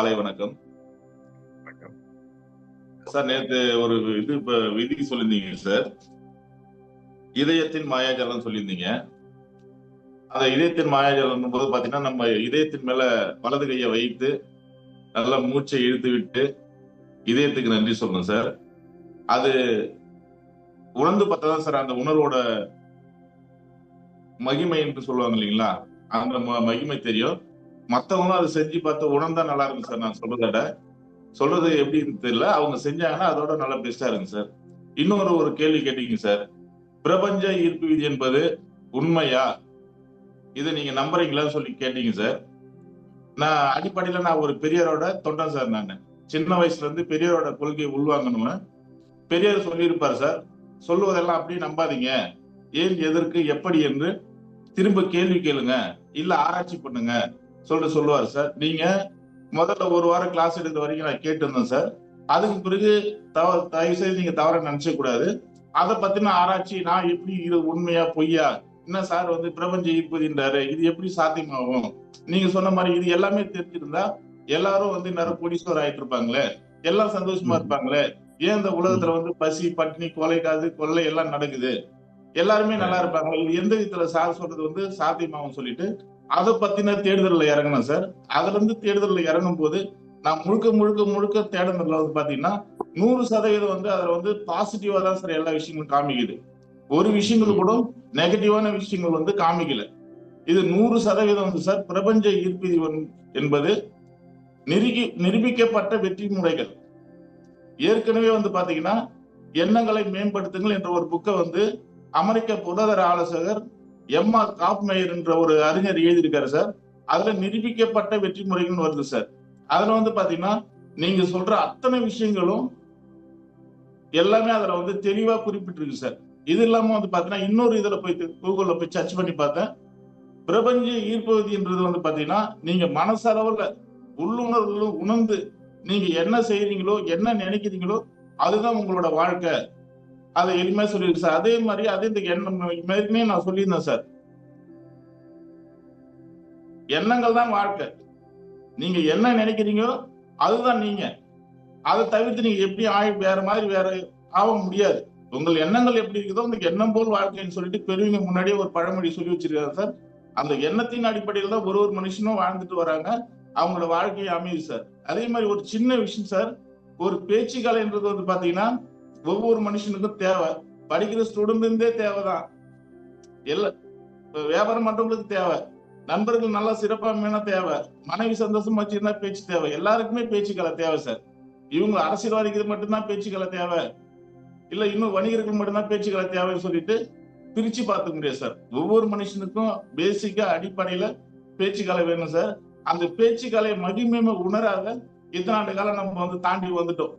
காலை வணக்கம். சார் நேத்து ஒரு இது இப்ப விதி சொல்லியிருந்தீங்க சார். இதயத்தின் மாயாஜாலம் சொல்லியிருந்தீங்க. அந்த இதயத்தின் மாயாஜாலம் போது பாத்தீங்கன்னா நம்ம இதயத்தின் மேல வலது கையை வைத்து நல்லா மூச்சை இழுத்து விட்டு இதயத்துக்கு நன்றி சொல்லணும் சார். அது உணர்ந்து பார்த்தாதான் சார் அந்த உணர்வோட மகிமை என்று சொல்லுவாங்க இல்லைங்களா? அந்த மகிமை தெரியும். மத்தவங்களும் அதை செஞ்சு பார்த்து உணர்ந்தா நல்லா இருக்கும் சார் நான் சொல்றத விட. சொல்றது எப்படின்னு தெரியல. அவங்க செஞ்சாங்கன்னா அதோட நல்லா பெஸ்டா இருக்கும் சார். இன்னொரு ஒரு கேள்வி கேட்டீங்க சார். பிரபஞ்ச ஈர்ப்பு விதி என்பது உண்மையா? இதை நீங்க நம்புறீங்களான்னு சொல்லி கேட்டீங்க சார். நான் அடிப்படையில நான் ஒரு பெரியரோட தொண்டன் சார் நான். சின்ன வயசுல இருந்து பெரியரோட கொள்கையை உள்வாங்கணும்னு. பெரியர் சொல்லியிருப்பார் சார். சொல்லுவதெல்லாம் அப்படியே நம்பாதீங்க. ஏன் எதற்கு எப்படி என்று திரும்ப கேள்வி கேளுங்க. இல்ல ஆராய்ச்சி பண்ணுங்க. சொல்லிட்டு சொல்லுவார் சார். நீங்க முதல்ல ஒரு வாரம் கிளாஸ் எடுத்த வரைக்கும் நான் கேட்டு இருந்தேன் சார். அதுக்கு பிறகு தவ தயவு செய்து நீங்க தவற நினைச்ச கூடாது. அதை பத்தின ஆராய்ச்சி நான் எப்படி இது உண்மையா பொய்யா? என்ன சார் வந்து பிரபஞ்ச ஈர்ப்பதுன்றாரு இது எப்படி சாத்தியமாகும்? நீங்க சொன்ன மாதிரி இது எல்லாமே தெரிஞ்சிருந்தா எல்லாரும் வந்து நிறைய கோடீஸ்வரர் ஆயிட்டு இருப்பாங்களே எல்லாம் சந்தோஷமா இருப்பாங்களே. ஏன் இந்த உலகத்துல வந்து பசி பட்டினி கொலை காது கொள்ளை எல்லாம் நடக்குது? எல்லாருமே நல்லா இருப்பாங்க இது எந்த விதத்துல சார் சொல்றது வந்து சாத்தியமாகும் சொல்லிட்டு அதை பத்தின தேடுதல்ல இறங்கணும் சார். அதுல இருந்து தேடுதல்ல இறங்கும் போது நான் முழுக்க முழுக்க முழுக்க தேடுதல்ல வந்து பாத்தீங்கன்னா நூறு சதவீதம் வந்து அதுல வந்து பாசிட்டிவா தான் சார் எல்லா விஷயங்களும் காமிக்குது. ஒரு விஷயங்கள் கூட நெகட்டிவான விஷயங்கள் வந்து காமிக்கல. இது நூறு சதவீதம் வந்து சார் பிரபஞ்ச ஈர்ப்பு என்பது நிருகி நிரூபிக்கப்பட்ட வெற்றி முறைகள். ஏற்கனவே வந்து பாத்தீங்கன்னா எண்ணங்களை மேம்படுத்துங்கள் என்ற ஒரு புக்கை வந்து அமெரிக்க பொருளாதார ஆலோசகர் எம் ஆர் காப்மேயர் என்ற ஒரு அறிஞர் எழுதியிருக்காரு சார். அதுல நிரூபிக்கப்பட்ட வெற்றி முறைகள்னு வருது சார். அதுல வந்து பாத்தீங்கன்னா நீங்க சொல்ற அத்தனை விஷயங்களும் எல்லாமே அதுல வந்து தெளிவா குறிப்பிட்டிருக்கு சார். இது இல்லாம வந்து பாத்தீங்கன்னா இன்னொரு இதுல போய் கூகுள்ல போய் சர்ச் பண்ணி பார்த்தேன். பிரபஞ்ச ஈர்ப்பகுதின்றது வந்து பாத்தீங்கன்னா நீங்க மனசளவுல உள்ளுணர்வு உணர்ந்து நீங்க என்ன செய்யறீங்களோ என்ன நினைக்கிறீங்களோ அதுதான் உங்களோட வாழ்க்கை. அதை எளிமையா சொல்லியிருக்கு சார். அதே மாதிரி அது இந்த எண்ணம் நான் சொல்லியிருந்தேன் சார். எண்ணங்கள் தான் வாழ்க்கை. நீங்க என்ன நினைக்கிறீங்களோ அதுதான் நீங்க. அதை தவிர்த்து நீங்க எப்படி ஆய் வேற மாதிரி வேற ஆக முடியாது. உங்கள் எண்ணங்கள் எப்படி இருக்குதோ அந்த எண்ணம் போல் வாழ்க்கைன்னு சொல்லிட்டு பெரியவங்க முன்னாடியே ஒரு பழமொழி சொல்லி வச்சிருக்காரு சார். அந்த எண்ணத்தின் அடிப்படையில் தான் ஒரு ஒரு மனுஷனும் வாழ்ந்துட்டு வராங்க. அவங்களோட வாழ்க்கையை அமையுது சார். அதே மாதிரி ஒரு சின்ன விஷயம் சார். ஒரு பேச்சு கலைன்றது வந்து பாத்தீங்கன்னா ஒவ்வொரு மனுஷனுக்கும் தேவை. படிக்கிற ஸ்டூடெண்ட் இருந்தே தேவைதான். எல்லா வியாபாரம் பண்றவங்களுக்கு தேவை. நண்பர்கள் நல்லா சிறப்பா மேனா தேவை. மனைவி சந்தோஷம் வச்சிருந்தா பேச்சு தேவை. எல்லாருக்குமே பேச்சுக்களை தேவை சார் இவங்க அரசியல்வாதிக்கு மட்டும்தான் பேச்சுக்களை தேவை. இல்ல இன்னும் வணிகர்கள் மட்டும்தான் பேச்சுக்களை தேவைன்னு சொல்லிட்டு பிரிச்சு பார்த்துக்க முடியாது சார் ஒவ்வொரு மனுஷனுக்கும் பேசிக்கா அடிப்படையில பேச்சுக்கலை வேணும் சார் அந்த பேச்சுக்கலை மகிமையுமே உணராத இத்தனை ஆண்டு காலம் நம்ம வந்து தாண்டி வந்துட்டோம்.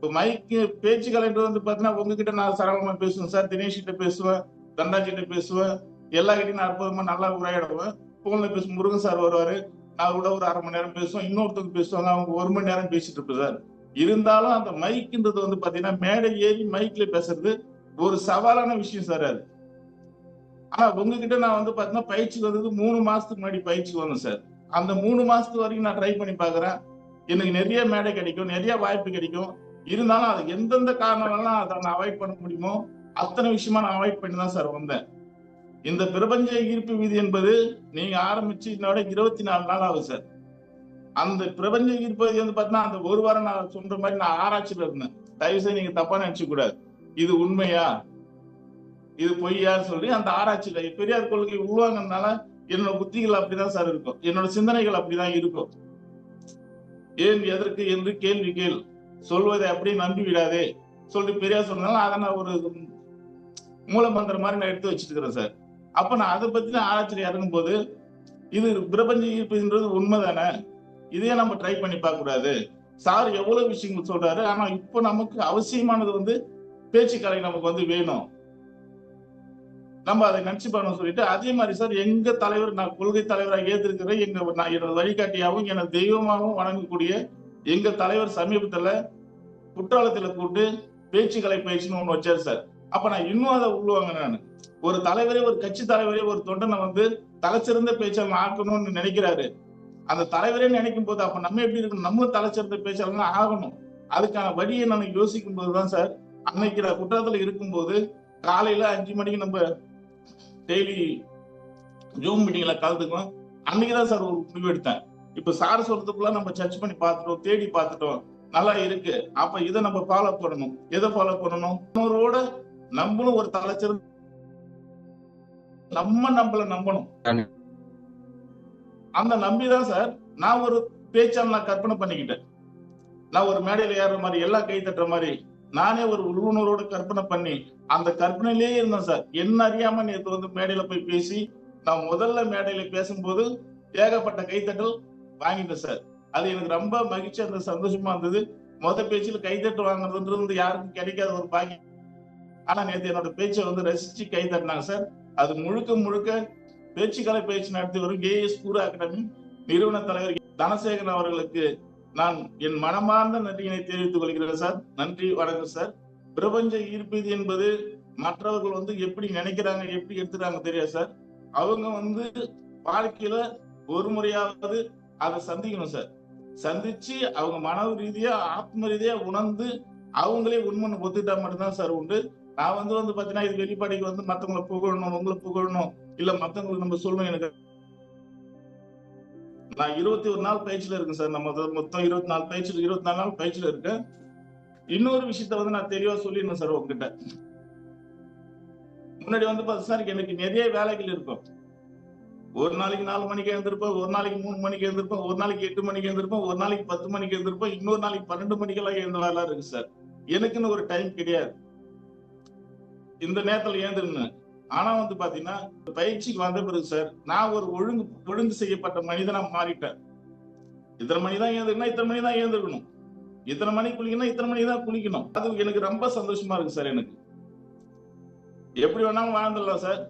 இப்போ மைக்கு பேச்சு பேச்சுக்கலைன்றது வந்து பாத்தீங்கன்னா உங்ககிட்ட நான் சரளமா பேசுவேன் சார். தினேஷ் கிட்ட பேசுவேன் தண்டாஜி கிட்ட பேசுவேன் எல்லா நான் அற்புதமா நல்லா உரையாடுவேன். போன்ல பேசும் முருகன் சார் வருவாரு. நான் கூட ஒரு அரை மணி நேரம் பேசுவேன் இன்னொருத்தவங்க பேசுவாங்க அவங்க ஒரு மணி நேரம் பேசிட்டு இருப்பேன் சார். இருந்தாலும் அந்த மைக்குன்றது வந்து பாத்தீங்கன்னா மேடை ஏறி மைக்ல பேசுறது ஒரு சவாலான விஷயம் சார் அது. ஆனா உங்ககிட்ட நான் வந்து பாத்தீங்கன்னா பயிற்சி வந்தது மூணு மாசத்துக்கு முன்னாடி பயிற்சிக்கு வந்தேன் சார். அந்த மூணு மாசத்து வரைக்கும் நான் ட்ரை பண்ணி பாக்குறேன். எனக்கு நிறைய மேடை கிடைக்கும் நிறைய வாய்ப்பு கிடைக்கும். இருந்தாலும் அது எந்தெந்த காரணங்கள்லாம் அதை நான் அவாய்ட் பண்ண முடியுமோ அத்தனை விஷயமா நான் அவாய்ட் பண்ணி தான் சார் வந்தேன். இந்த பிரபஞ்ச ஈர்ப்பு விதி என்பது நீங்க ஆரம்பிச்சு இன்னோட இருபத்தி நாலு நாள் ஆகுது சார் அந்த பிரபஞ்ச ஈர்ப்பு விதி வந்து பார்த்தீங்கன்னா அந்த ஒரு வாரம் நான் சொல்ற மாதிரி நான் ஆராய்ச்சியில இருந்தேன். தயவு செய்து நீங்க தப்பா நினைச்சு கூடாது இது உண்மையா? இது பொய்யான்னு சொல்லி அந்த ஆராய்ச்சியில பெரியார் கொள்கை உருவாங்கனால என்னோட புத்திகள் அப்படிதான் சார் இருக்கும். என்னோட சிந்தனைகள் அப்படிதான் இருக்கும். ஏன் எதற்கு என்று கேள்வி கேள். சொல்வதை அப்படியே நம்பி விடாதே. சொல்லிட்டு பெரியார் சொன்னாலும் அதை நான் ஒரு மூலமந்திரம் மாதிரி நான் எடுத்து வச்சிட்டு இருக்கிறேன் சார். அப்ப நான் அதை பத்தி நான் ஆராய்ச்சியில் இறங்கும் போது இது பிரபஞ்ச ஈர்ப்புன்றது உண்மைதானே? இதே நம்ம ட்ரை பண்ணி பார்க்க கூடாது சார் எவ்வளவு விஷயங்கள் சொல்றாரு. ஆனா இப்போ நமக்கு அவசியமானது வந்து பேச்சுக்கலை நமக்கு வந்து வேணும். நம்ம அதை நினைச்சு பண்ணணும் சொல்லிட்டு அதே மாதிரி சார் எங்க தலைவர் நான் கொள்கை தலைவராக ஏற்றிருக்கிறேன் எங்க நான் எனது வழிகாட்டியாகவும் எனது தெய்வமாகவும் வணங்கக்கூடிய எங்க தலைவர் சமீபத்துல குற்றாலத்துல கூப்பிட்டு பேச்சுக்கலை பயிற்சின்னு ஒண்ணு வச்சாரு சார். அப்ப நான் இன்னும் அதை உள்வாங்க நான். ஒரு தலைவரே ஒரு கட்சி தலைவரே ஒரு தொண்டனை வந்து தலைச்சிறந்த பேச்சாளர் ஆக்கணும்னு நினைக்கிறாரு. அந்த தலைவரே நினைக்கும் போது அப்ப நம்ம எப்படி இருக்கணும்? நம்மளும் தலைச்சிறந்த பேச்சாளர் ஆகணும். அதுக்கான வழியை நான் யோசிக்கும் போதுதான் சார். அன்னைக்கு நான் குற்றாலத்துல இருக்கும்போது காலையில அஞ்சு மணிக்கு நம்ம டெய்லி ஜூம் மீட்டிங்ல கலந்துக்கணும் அன்னைக்குதான் சார் ஒரு முடிவு எடுத்தேன். இப்ப சார் சொல்றதுக்குள்ள நம்ம சர்ச் பண்ணி பார்த்துட்டோம் தேடி பார்த்துட்டோம். நல்லா இருக்கு. அப்ப இதை நம்ம ஃபாலோ பண்ணணும். எதை ஃபாலோ பண்ணணும்? இன்னொருவோட நம்மளும் ஒரு தலைச்சிறந்த நம்ம நம்மள நம்பணும். அந்த நம்பிதான் சார் நான் ஒரு பேச்சாளர் நான் கற்பனை பண்ணிக்கிட்டேன். நான் ஒரு மேடையில ஏறுற மாதிரி எல்லாம் கை தட்டுற மாதிரி நானே ஒரு உள்ளுணர்வோட கற்பனை பண்ணி அந்த கற்பனையிலேயே இருந்தேன் சார் என்ன அறியாம நேற்று வந்து மேடையில போய் பேசி நான் முதல்ல மேடையில பேசும்போது ஏகப்பட்ட கைத்தட்டல் வாங்கிட்டேன் சார். அது எனக்கு ரொம்ப மகிழ்ச்சி அந்த சந்தோஷமா இருந்தது. முத பேச்சில் கைதட்டு வாங்குறதுன்றது வந்து யாருக்கும் கிடைக்காத ஒரு பாக்கியம். ஆனா நேற்று என்னோட பேச்சை வந்து ரசிச்சு கைதட்டினாங்க சார். அது முழுக்க முழுக்க பேச்சுக்கலை பயிற்சி நடத்தி வரும் கேஎஸ் கூரா அகாடமி நிறுவன தலைவர் தனசேகரன் அவர்களுக்கு நான் என் மனமார்ந்த நன்றியினை தெரிவித்துக் கொள்கிறேன் சார். நன்றி வணக்கம் சார். பிரபஞ்ச ஈர்ப்பீது என்பது மற்றவர்கள் வந்து எப்படி நினைக்கிறாங்க எப்படி எடுத்துக்கிறாங்க தெரியாது சார். அவங்க வந்து வாழ்க்கையில ஒரு முறையாவது அதை சந்திக்கணும் சார். சந்திச்சு அவங்க மன ரீதியா ஆத்ம ரீதியா உணர்ந்து அவங்களே உண்மைன்னு ஒத்துக்கிட்டா மட்டும்தான் சார் உண்டு. நான் வந்து வந்து பாத்தீங்கன்னா இது வெளிப்பாடுக்கு வந்து மத்தவங்களை புகழணும் உங்களை புகழணும் இல்ல மத்தவங்களுக்கு நம்ம சொல்லணும் எனக்கு. நான் இருபத்தி ஒரு நாள் பயிற்சியில இருக்கேன் சார். நம்ம மொத்தம் இருபத்தி நாலு பயிற்சியில் இருபத்தி நாலு நாள் பயிற்சியில இருக்கேன். இன்னொரு விஷயத்த வந்து நான் தெளிவா சொல்லிடணும் சார் உங்ககிட்ட. முன்னாடி வந்து பார்த்தா சார் எனக்கு நிறைய வேலைகள் இருக்கும். ஒரு நாளைக்கு நாலு மணிக்கு எழுந்திருப்பேன் ஒரு நாளைக்கு மூணு மணிக்கு எழுந்திருப்பேன் ஒரு நாளைக்கு எட்டு மணிக்கு எழுந்திருப்பேன் ஒரு நாளைக்கு பத்து மணிக்கு எழுந்திருப்போம் இன்னொரு நாளைக்கு பன்னெண்டு மணிக்கெல்லாம் எழுந்த வேலை இருக்கு சார். எனக்குன்னு ஒரு டைம் கிடையாது. இந்த நேரத்துல ஏந்திருந்தேன் ஆனா வந்து பாத்தீங்கன்னா பயிற்சிக்கு வந்த பிறகு சார் நான் ஒரு ஒழுங்கு ஒழுங்கு செய்யப்பட்ட மனிதனா மாறிட்டேன். இத்தனை மணி தான் ஏந்திருக்கணும் இத்தனை மணி தான் ஏந்திருக்கணும் இத்தனை மணி குளிக்கணும் இத்தனை மணி தான் குளிக்கணும். அது எனக்கு ரொம்ப சந்தோஷமா இருக்கு சார் எனக்கு. எப்படி வேணாலும் வாழ்ந்துடலாம் சார்.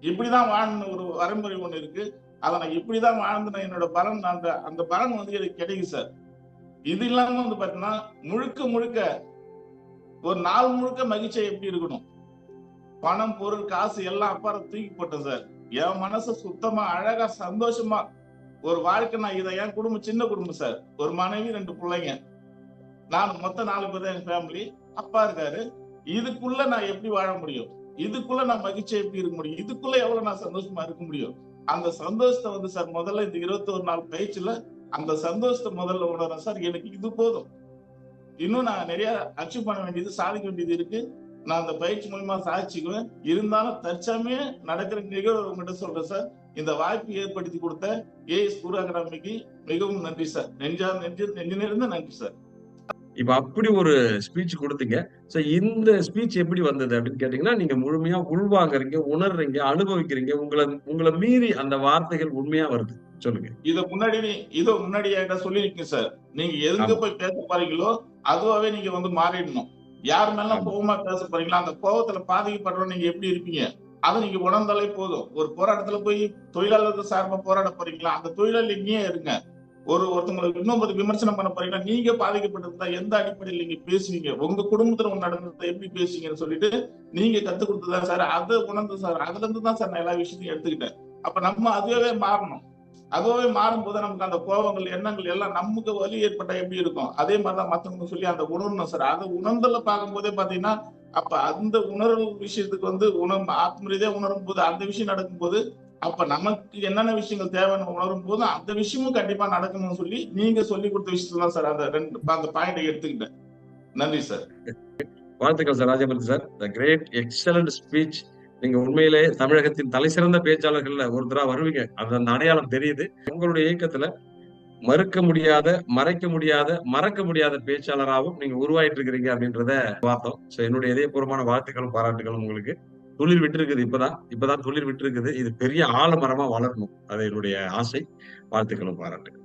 இப்படிதான் வாழணும் ஒரு வரைமுறை ஒண்ணு இருக்கு. அதை நான் இப்படிதான் வாழ்ந்தேன். என்னோட பலன் அந்த அந்த பலன் வந்து எனக்கு கிடைக்கும் சார். இது இல்லாம வந்து பாத்தீங்கன்னா முழுக்க முழுக்க ஒரு நாள் முழுக்க மகிழ்ச்சியா எப்படி இருக்கணும்? பணம் பொருள் காசு எல்லாம் அப்பாரம் தூக்கி போட்டேன் சார். என் மனசு சுத்தமா அழகா சந்தோஷமா ஒரு வாழ்க்கை நான் இதை என் குடும்பம் சின்ன குடும்பம் சார். ஒரு மனைவி ரெண்டு பிள்ளைங்க. நான் மொத்தம் நாலு பேர் தான் என் ஃபேமிலி அப்பா இருக்காரு. இதுக்குள்ள நான் எப்படி வாழ முடியும்? இதுக்குள்ள நான் மகிழ்ச்சியா எப்படி இருக்க முடியும்? இதுக்குள்ள எவ்வளவு நான் சந்தோஷமா இருக்க முடியும்? அந்த சந்தோஷத்தை வந்து சார் முதல்ல இந்த இருபத்தி ஒரு நாள் பயிற்சியில அந்த சந்தோஷத்தை முதல்ல உணர்றேன். சார் எனக்கு இது போதும். இன்னும் நான் நிறைய அச்சீவ் பண்ண வேண்டியது சாதிக்க வேண்டியது இருக்கு. நான் அந்த பயிற்சி மூலியமா சாதிச்சுக்குவேன். இருந்தாலும் தற்சமய நடக்கிற நிகழ்வு உங்ககிட்ட சொல்றேன் சார். இந்த வாய்ப்பு ஏற்படுத்தி கொடுத்த ஏஎஸ் குரு அகாடமிக்கு மிகவும் நன்றி சார். நெஞ்சா நெஞ்சு நெஞ்சு நன்றி சார். இப்ப அப்படி ஒரு ஸ்பீச் கொடுத்தீங்க. சோ இந்த ஸ்பீச் எப்படி வந்தது அப்படின்னு கேட்டீங்கன்னா நீங்க முழுமையா உள்வாங்குறீங்க உணர்றீங்க அனுபவிக்கிறீங்க உங்களை உங்களை மீறி அந்த வார்த்தைகள் உண்மையா வருது. சொல்லுங்க. இத முன்னாடி இத முன்னாடி என்கிட்ட சொல்லிருக்கீங்க சார் நீங்க எதுக்கு. போய் பேச போறீங்களோ அதுவாவே நீங்க வந்து மாறிடணும். யார் மேல. கோவமா பேச போறீங்களோ அந்த கோவத்துல பாதிக்கப்படுறோம் நீங்க எப்படி இருப்பீங்க? அதை நீங்க உணர்ந்தாலே போதும். ஒரு போராட்டத்துல போய் தொழிலாளர்கள் சார்பா போராட போறீங்களா? அந்த தொழிலாளி இங்கேயே இருங்க. ஒரு ஒருத்தவங்களுக்கு இன்னொரு விமர்சனம் பண்ண போறீங்கன்னா நீங்க பாதிக்கப்பட்டிருந்தா எந்த அடிப்படையில் நீங்க பேசுவீங்க? உங்க குடும்பத்துல ஒன்று நடந்ததை எப்படி பேசுவீங்கன்னு சொல்லிட்டு நீங்க கத்து கொடுத்ததா சார். அதை உணர்ந்து சார். அதுல இருந்து தான் சார் நான் எல்லா விஷயத்தையும் எடுத்துக்கிட்டேன். அப்ப நம்ம அதுவே மாறணும். அதுவே மாறும்போது நமக்கு அந்த கோபங்கள் எண்ணங்கள் எல்லாம் நமக்கு வலி ஏற்பட்டா எப்படி இருக்கும்? அதே மாதிரிதான் மத்தவங்க சொல்லி அந்த உணரணும் சார். அதை உணர்ந்தல பார்க்கும்போதே பாத்தீங்கன்னா அப்ப அந்த உணர்வு விஷயத்துக்கு வந்து உணர் ஆத்மரீதியா உணரும் போது அந்த விஷயம் நடக்கும்போது அப்ப நமக்கு என்னென்ன விஷயங்கள் தேவைன்னு உணரும் போது அந்த விஷயமும் கண்டிப்பா நடக்கணும்னு சொல்லி நீங்க சொல்லி கொடுத்த விஷயத்துல சார் அந்த ரெண்டு அந்த பாயிண்டை எடுத்துக்கிட்டேன். நன்றி சார். வாழ்த்துக்கள் sir Rajapathi sir. The great excellent speech நீங்க உண்மையிலே தமிழகத்தின் தலை சிறந்த பேச்சாளர்கள்ல ஒருத்தரா வருவீங்க. அது அந்த அடையாளம் தெரியுது. உங்களுடைய இயக்கத்துல மறுக்க முடியாத மறைக்க முடியாத மறக்க முடியாத பேச்சாளராகவும் நீங்க உருவாயிட்டு இருக்கிறீங்க அப்படின்றத பார்த்தோம். சோ என்னுடைய இதயபூர்வமான வாழ்த்துக்களும் பாராட்டுகளும் உங்களுக்கு. துளிர் விட்டு இருக்குது இப்பதான். இப்பதான் துளிர் விட்டு இருக்குது இது பெரிய ஆலமரமா வளரணும். அது என்னுடைய ஆசை. வாழ்த்துக்களும் பாராட்டுகள்